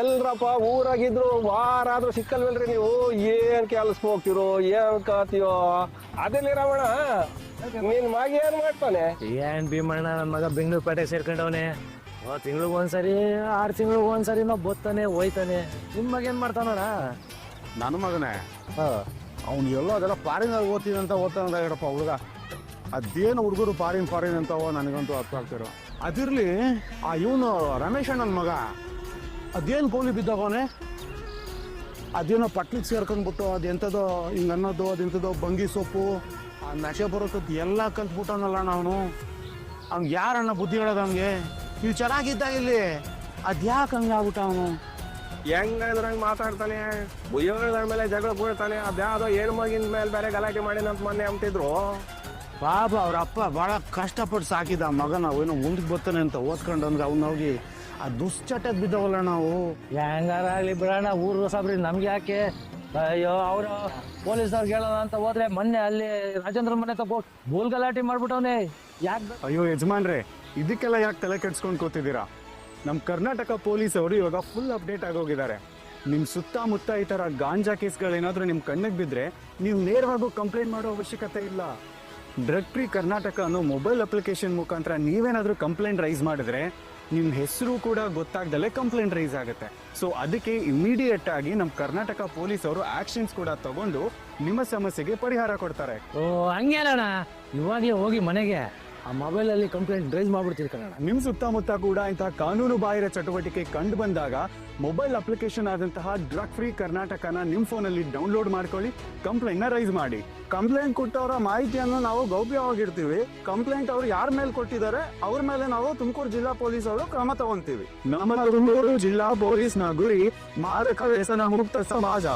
ಎಲ್ರಪ್ಪ ಊರಾಗಿದ್ರು ವಾರ ಆದ್ರೂ ಸಿಕ್ಕಲ್ವಲ್ರಿ ನೀವು? ಏನ್ ಕೆಲ್ಸ ಹೋಗ್ತಿರೋ ಏನ್ ಕಾತಿಯೋ? ಅದೇ ರಮಣ ನಿನ್ ಮಗ ಏನ್ ಮಾಡ್ತಾನೆ? ಏನ್ ಭೀಮಣ್ಣ ನನ್ನ ಮಗ ಬೆಂಗಳೂರು ಪೇಟೆ ಸೇರ್ಕೊಂಡವನೆ ತಿಂಗ್ಳಿಗೆ ಒಂದ್ಸರಿ ಆರು ತಿಂಗ್ಳಿಗೆ ಒಂದ್ಸರಿ ನಾವು ಬತ್ತಾನೆ ಹೋಯ್ತಾನೆ. ನಿಮ್ ಮಗ ಏನ್ ಮಾಡ್ತಾನೋಣ ನನ್ನ ಮಗನೇ. ಅವ್ನು ಎಲ್ಲೋ ಅದೆಲ್ಲ ಫಾರಿನ್ ಓದ್ತೀನಿ ಅಂತ ಓದ್ತಾನಂದ ಹೇಳಪ್ಪ ಹುಡುಗ. ಅದೇನು ಹುಡುಗರು ಫಾರಿನ್ ಫಾರಿನ್ ಅಂತವೋ ನನಗಂತೂ ಅರ್ಥ ಆಗ್ತಿರೋ. ಅದಿರ್ಲಿ ಆ ಇವನು ರಮೇಶ್ ನನ್ನ ಮಗ. ಅದೇನು ಗೋಲಿ ಬಿದ್ದವನೇ? ಅದೇನೋ ಪಟ್ಲಿಗೆ ಸೇರ್ಕೊಂಡ್ಬಿಟ್ಟು ಅದೆಂಥದೋ ಹಿಂಗೆ ಅನ್ನೋದು ಅದೆಂಥದೋ ಬಂಗಿ ಸೊಪ್ಪು, ಆ ನಶೆ ಬರೋತದ್ದು ಎಲ್ಲ ಕಲ್ತ್ಬಿಟ್ಟವನಲ್ಲ ನಾವು ಅವ್ನಿಗೆ ಯಾರನ್ನ ಬುದ್ಧಿ ಹೇಳೋದು ಅವ್ನಿಗೆ ನೀವು ಚೆನ್ನಾಗಿದ್ದ ಇಲ್ಲಿ. ಅದ್ಯಾಕೆ ಹಂಗೆ ಆಗ್ಬಿಟ್ಟ ಅವನು? ಹೆಂಗಂದ್ರಂಗ್ ಮಾತಾಡ್ತಾನೆ? ಬುಯ್ಯೋಗಳ ಮೇಲೆ ಜಗಳ ಬೀಳ್ತಾನೆ. ಅದ್ಯಾವುದೋ ಏಳು ಮಗಿನ ಮೇಲೆ ಬೇರೆ ಗಲಾಟೆ ಮಾಡಿನಂತ ಮೊನ್ನೆ ಅಂತಿದ್ರು. ಪಾಪ ಅವ್ರ ಅಪ್ಪ ಬಹಳ ಕಷ್ಟಪಟ್ಟು ಸಾಕಿದ ಆ ಮಗನ ಏನೋ ಮುಂದಕ್ಕೆ ಬರ್ತಾನೆ ಅಂತ ಓದ್ಕೊಂಡು ಅಂದ್ರೆ ಅವ್ನ ಹೋಗಿ ಆ ದುಶ್ಚಟಕ್ಕೆ ಬಿದ್ದವಲ್ಲ ನಾವು. ಹೆಂಗಾರ ಆಗ್ಲಿ ಬಿಡೋಣ ಊರು ಸಾಬ್ರಿ ನಮ್ಗೆ ಯಾಕೆ? ಅಯ್ಯೋ ಅವರು ಪೊಲೀಸ್ನವ್ರಿಗೆ ಹೇಳೋಣ ಅಂತ ಹೋದ್ರೆ ಮೊನ್ನೆ ಅಲ್ಲಿ ರಾಜೇಂದ್ರ ಮನೆ ತಗೋ ಬೋಲ್ ಗಲಾಟೆ ಮಾಡ್ಬಿಟ್ಟವನೆ. ಯಾಕೆ ಅಯ್ಯೋ ಯಜಮಾನ್ರೆ ಇದಕ್ಕೆಲ್ಲ ಯಾಕೆ ತಲೆ ಕೆಡ್ಸ್ಕೊಂಡು ಕೂತಿದ್ದೀರಾ? ನಮ್ಮ ಕರ್ನಾಟಕ ಪೊಲೀಸ್ ಅವರು ಇವಾಗ ಫುಲ್ ಅಪ್ಡೇಟ್ ಆಗೋಗಿದ್ದಾರೆ ನಿಮ್ಮ ಸುತ್ತಮುತ್ತ ಈ ಥರ ಗಾಂಜಾ ಕೇಸ್ಗಳೇನಾದರೂ ನಿಮ್ಮ ಕಣ್ಣಿಗೆ ಬಿದ್ದರೆ ನೀವು ನೇರವಾಗಿ ಕಂಪ್ಲೇಂಟ್ ಮಾಡೋ ಅವಶ್ಯಕತೆ ಇಲ್ಲ. ಡ್ರಗ್ ಫ್ರೀ ಕರ್ನಾಟಕ ಅನ್ನೋ ಮೊಬೈಲ್ ಅಪ್ಲಿಕೇಶನ್ ಮುಖಾಂತರ ನೀವೇನಾದರೂ ಕಂಪ್ಲೇಂಟ್ ರೈಸ್ ಮಾಡಿದ್ರೆ ನಿಮ್ಮ ಹೆಸರು ಕೂಡ ಗೊತ್ತಾಗ್ದಲ್ಲೇ ಕಂಪ್ಲೇಂಟ್ ರೈಸ್ ಆಗುತ್ತೆ. ಸೊ ಅದಕ್ಕೆ ಇಮಿಡಿಯೇಟ್ ಆಗಿ ನಮ್ಮ ಕರ್ನಾಟಕ ಪೊಲೀಸ್ ಅವರು ಆಕ್ಷನ್ಸ್ ಕೂಡ ತಗೊಂಡು ನಿಮ್ಮ ಸಮಸ್ಯೆಗೆ ಪರಿಹಾರ ಕೊಡ್ತಾರೆ. ಓ ಹಂಗೇನಣ್ಣ ಇವಾಗಲೇ ಹೋಗಿ ಮನೆಗೆ. ಆ ಮೊಬೈಲಲ್ಲಿ ಕಂಪ್ಲೇಂಟ್ ರೈಸ್ ಮಾಡ್ಬಿಡ್ತೀವಿ ಕಣ ನಿಮ್ ಸುತ್ತಮುತ್ತ ಕೂಡ ಇಂತಹ ಕಾನೂನು ಬಾಹಿರ ಚಟುವಟಿಕೆ ಕಂಡು ಬಂದಾಗ ಮೊಬೈಲ್ ಅಪ್ಲಿಕೇಶನ್ ಆದಂತಹ ಡ್ರಗ್ ಫ್ರೀ ಕರ್ನಾಟಕನ ನಿಮ್ ಫೋನಲ್ಲಿ ಡೌನ್ಲೋಡ್ ಮಾಡ್ಕೊಳ್ಳಿ ಕಂಪ್ಲೇಂಟ್ನ ರೈಸ್ ಮಾಡಿ. ಕಂಪ್ಲೇಂಟ್ ಕೊಟ್ಟವರ ಮಾಹಿತಿಯನ್ನು ನಾವು ಗೌಪ್ಯವಾಗಿರ್ತೀವಿ ಕಂಪ್ಲೇಂಟ್ ಅವ್ರು ಯಾರ ಮೇಲೆ ಕೊಟ್ಟಿದ್ದಾರೆ, ಅವ್ರ ಮೇಲೆ ನಾವು ತುಮಕೂರು ಜಿಲ್ಲಾ ಪೊಲೀಸ್ ಅವರು ಕ್ರಮ ತಗೊಂತೀವಿ. ನಮ್ಮ ತುಮಕೂರು ಜಿಲ್ಲಾ ಪೊಲೀಸ್ನ ಗುರಿ ಮಾರಕ ವ್ಯಸನ ಮುಕ್ತ ಸಮಾಜ.